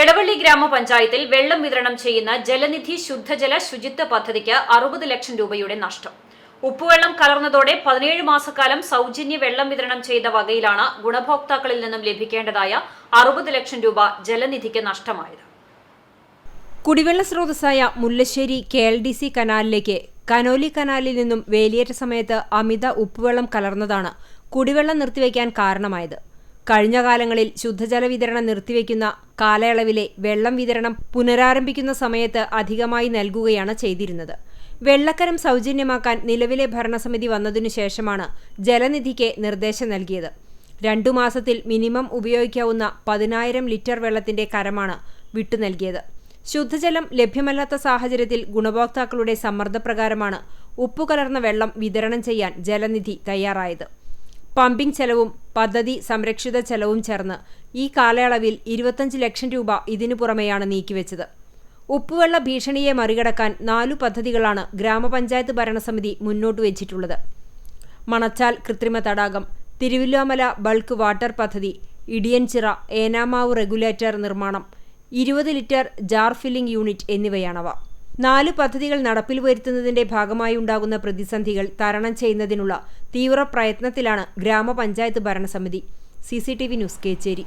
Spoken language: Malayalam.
എടവള്ളി ഗ്രാമപഞ്ചായത്തിൽ വെള്ളം വിതരണം ചെയ്യുന്ന ജലനിധി ശുദ്ധജല ശുചിത്വ പദ്ധതിക്ക് അറുപത് ലക്ഷം രൂപയുടെ നഷ്ടം. ഉപ്പുവെള്ളം കലർന്നതോടെ പതിനേഴ് മാസക്കാലം സൗജന്യ വെള്ളം വിതരണം ചെയ്ത വകയിലാണ് ഗുണഭോക്താക്കളിൽ നിന്നും ലഭിക്കേണ്ടതായ അറുപത് ലക്ഷം രൂപ ജലനിധിക്ക് നഷ്ടമായത്. കുടിവെള്ള സ്രോതസ്സായ Mullassery K L D C കനാലിലേക്ക് Conolly കനാലിൽ നിന്നും വേലിയേറ്റ സമയത്ത് അമിത ഉപ്പുവെള്ളം കലർന്നതാണ് കുടിവെള്ളം നിർത്തിവെക്കാൻ കാരണമായത്. കഴിഞ്ഞ കാലങ്ങളിൽ ശുദ്ധജല വിതരണം നിർത്തിവെക്കുന്ന കാലയളവിലെ വെള്ളം വിതരണം പുനരാരംഭിക്കുന്ന സമയത്ത് അധികമായി നൽകുകയാണ് ചെയ്തിരുന്നത്. വെള്ളക്കരം സൗജന്യമാക്കാൻ നിലവിലെ ഭരണസമിതി വന്നതിനു ശേഷമാണ് ജലനിധിക്ക് നിർദ്ദേശം നൽകിയത്. രണ്ടു മാസത്തിൽ മിനിമം ഉപയോഗിക്കാവുന്ന പതിനായിരം ലിറ്റർ വെള്ളത്തിന്റെ കരമാണ് വിട്ടു നൽകിയത്. ശുദ്ധജലം ലഭ്യമല്ലാത്ത സാഹചര്യത്തിൽ ഗുണഭോക്താക്കളുടെ സമ്മർദ്ദപ്രകാരമാണ് ഉപ്പുകലർന്ന വെള്ളം വിതരണം ചെയ്യാൻ ജലനിധി തയ്യാറായത്. പമ്പിംഗ് ചെലവും പദ്ധതി സംരക്ഷിത ചെലവും ചേർന്ന് ഈ കാലയളവിൽ ഇരുപത്തഞ്ച് ലക്ഷം രൂപ ഇതിനു പുറമെയാണ് നീക്കിവെച്ചത്. ഉപ്പുവെള്ള ഭീഷണിയെ മറികടക്കാൻ നാലു പദ്ധതികളാണ് ഗ്രാമപഞ്ചായത്ത് ഭരണസമിതി മുന്നോട്ട് വെച്ചിട്ടുള്ളത്. മണച്ചാൽ കൃത്രിമ തടാകം തിരുവില്ലോമല ബൾക്ക് വാട്ടർ പദ്ധതി ഇടിയൻചിറ ഏനാമാവ് റെഗുലേറ്റർ നിർമ്മാണം ഇരുപത് ലിറ്റർ ജാർ ഫില്ലിംഗ് യൂണിറ്റ് എന്നിവയാണവ. നാല് പദ്ധതികൾ നടപ്പിൽ വരുത്തുന്നതിന്റെ ഭാഗമായി ഉണ്ടാകുന്ന പ്രതിസന്ധികൾ തരണം ചെയ്യുന്നതിനുള്ള തീവ്ര പ്രയത്നത്തിലാണ് ഗ്രാമപഞ്ചായത്ത് ഭരണസമിതി. C news Kecheri.